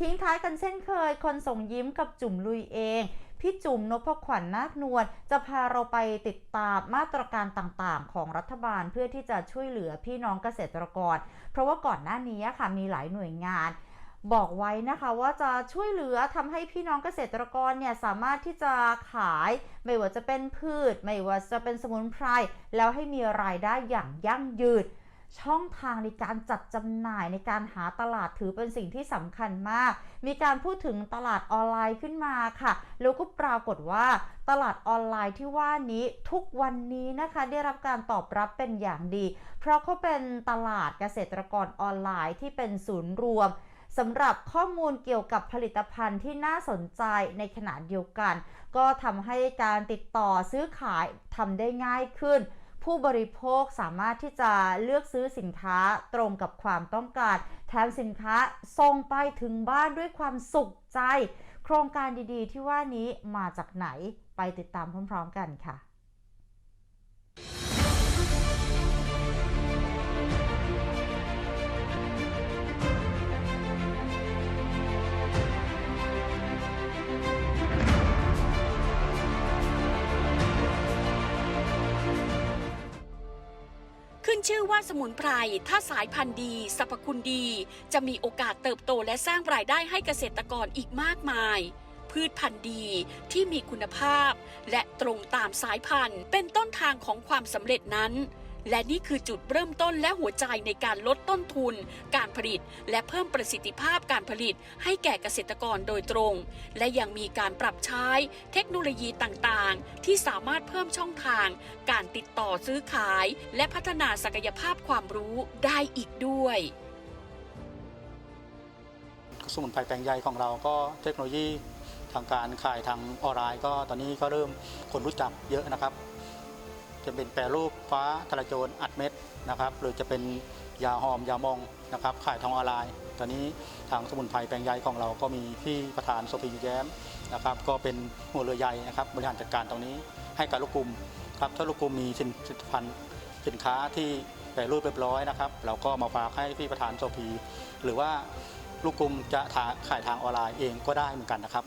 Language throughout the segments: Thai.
ทิ้งท้ายกันเช่นเคย คนส่งยิ้มกับจุ่มลุยเอง พี่จุ๋มนพขวัญนาคนวลจะพาเราไปติดตามมาตรการต่างๆ ของรัฐบาลเพื่อที่จะช่วยเหลือพี่น้องเกษตรกร เพราะว่าก่อนหน้านี้ค่ะมีหลายหน่วยงานบอกไว้นะคะว่าจะช่วยเหลือทำให้พี่น้องเกษตรกรเนี่ยสามารถที่จะขาย ไม่ว่าจะเป็นพืช ไม่ว่าจะเป็นสมุนไพรแล้วให้มีรายได้อย่างยั่งยืน ช่องทางในการจัดจำหน่ายในการหาตลาดถือเป็นสิ่งที่สำคัญมาก มีการพูดถึงตลาดออนไลน์ขึ้นมาค่ะ แล้วก็ปรากฏว่าตลาดออนไลน์ที่ว่านี้ทุกวันนี้นะคะได้รับการตอบรับเป็นอย่างดี เพราะเขาเป็นตลาดเกษตรกรออนไลน์ที่เป็นศูนย์รวมสำหรับข้อมูลเกี่ยวกับผลิตภัณฑ์ที่น่าสนใจในขณะเดียวกัน ก็ทำให้การติดต่อซื้อขายทำได้ง่ายขึ้น ผู้บริโภคสามารถที่จะเลือกซื้อสินค้าตรงกับความต้องการ แถมสินค้าส่งไปถึงบ้านด้วยความสุขใจ โครงการดีๆ ที่ว่านี้มาจากไหนไปติดตามพร้อม ๆ กันค่ะ ชื่อว่าสมุนไพร ถ้าสายพันธุ์ดีสรรพคุณดี จะมีโอกาสเติบโตและสร้างรายได้ให้เกษตรกรอีกมากมาย พืชพันธุ์ดีที่มีคุณภาพ และตรงตามสายพันธุ์ เป็นต้นทางของความสำเร็จนั้น และนี่คือจุดเริ่มต้นและหัวใจในการลดต้นทุน การผลิต และเพิ่มประสิทธิภาพการผลิต ให้แก่เกษตรกรโดยตรง และยังมีการปรับใช้เทคโนโลยีต่างๆ ที่สามารถเพิ่มช่องทาง การติดต่อซื้อขาย และพัฒนาศักยภาพความรู้ได้อีกด้วยสมุนไพรแปลงใหญ่ของเราก็เทคโนโลยีทางการขายทางออนไลน์ก็ตอนนี้ก็เริ่มคนรู้จักเยอะนะครับ จะเป็นแปรรูปฟ้าทะลาโจรอัดเม็ดนะครับ หรือจะเป็นยาหอมยามองนะครับ ขายทางออนไลน์ ตอนนี้ทางสมุนไพรแปลงใหญ่ของเราก็มีพี่ประธานโซฟีแย้มนะครับ ก็เป็นหัวเรือใหญ่นะครับ บริหารจัดการตรงนี้ให้กับลูกกลุ่มครับ ถ้าลูกกลุ่มมีสินผลิตภัณฑ์สินค้าที่แปรรูปเรียบร้อยนะครับ เราก็มาฝากให้พี่ประธานโซฟีหรือว่าลูกกลุ่มจะขายทางออนไลน์เองก็ได้เหมือนกันนะครับ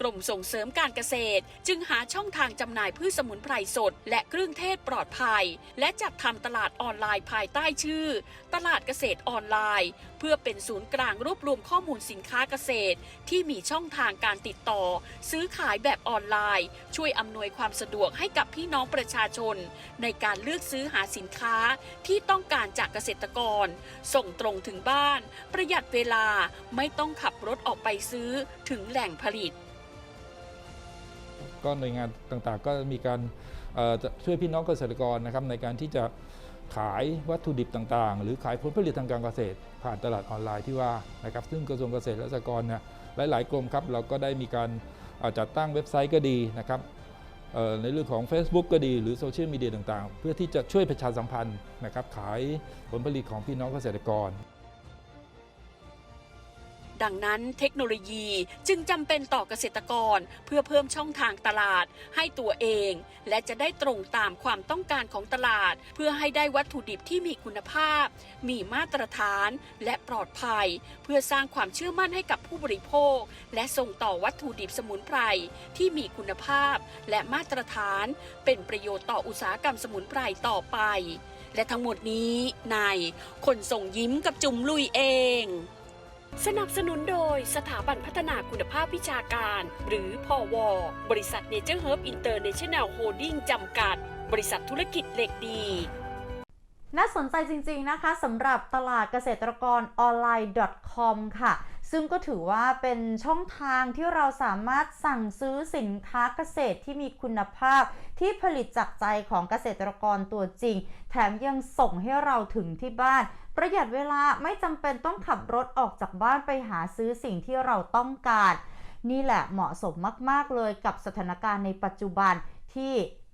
กรมส่งเสริมการเกษตร จึงหาช่องทางจำหน่ายพืชสมุนไพรสด และเครื่องเทศปลอดภัย และจัดทำตลาดออนไลน์ภายใต้ชื่อ ตลาดเกษตรออนไลน์ เพื่อเป็นศูนย์กลางรวบรวมข้อมูลสินค้าเกษตร ที่มีช่องทางการติดต่อ ซื้อขายแบบออนไลน์ ช่วยอำนวยความสะดวกให้กับพี่น้องประชาชน ในการเลือกซื้อหาสินค้าที่ต้องการจากเกษตรกร ส่งตรงถึงบ้าน ประหยัดเวลาไม่ต้องขับรถออกไปซื้อถึงแหล่งผลิต ก็หน่วยงานต่างๆ ก็มีการช่วยพี่น้องเกษตรกรนะครับในการที่จะขายวัตถุดิบต่างๆ หรือขายผลผลิตทางการเกษตร ผ่านตลาดออนไลน์ที่ว่านะครับซึ่งกระทรวงเกษตรและสหกรณ์เนี่ยหลายๆกรมครับเราก็ได้มีการจัดตั้งเว็บไซต์ก็ดีนะครับในเรื่องของ Facebook ก็ดีหรือโซเชียลมีเดียต่างๆ เพื่อที่จะช่วยประชาสัมพันธ์นะครับขายผลผลิตของพี่น้องเกษตรกร ดังนั้นเทคโนโลยีจึงจำเป็นต่อเกษตรกรเพื่อเพิ่มช่องทางตลาดให้ตัวเอง และจะได้ตรงตามความต้องการของตลาด เพื่อให้ได้วัตถุดิบที่มีคุณภาพ มีมาตรฐานและปลอดภัย เพื่อสร้างความเชื่อมั่นให้กับผู้บริโภค และส่งต่อวัตถุดิบสมุนไพรที่มีคุณภาพ และมาตรฐาน เป็นประโยชน์ต่ออุตสาหกรรมสมุนไพรต่อไป และทั้งหมดนี้ในคนส่งยิ้มกับจุ๋มลุยเอง สนับสนุนโดยสถาบันพัฒนาคุณภาพวิชาการ หรือพอวบริษัทเนเจอร์เฮิร์บอินเตอร์เนชั่นแนลโฮลดิ้งจำกัด บริษัทธุรกิจเหล็กดี น่าสนใจจริงๆนะคะสำหรับตลาดเกษตรกรออนไลน์ .com ค่ะ ซึ่งก็ถือว่าเป็นช่องทางที่เราสามารถสั่งซื้อสินค้าเกษตรที่มีคุณภาพ ที่ผลิตจากใจของเกษตรกรตัวจริง แถมยังส่งให้เราถึงที่บ้าน ประหยัดเวลาไม่จำเป็นต้องขับรถออกจากบ้านไปหาซื้อสิ่งที่เราต้องการ นี่แหละเหมาะสมมากๆเลยกับสถานการณ์ในปัจจุบันที่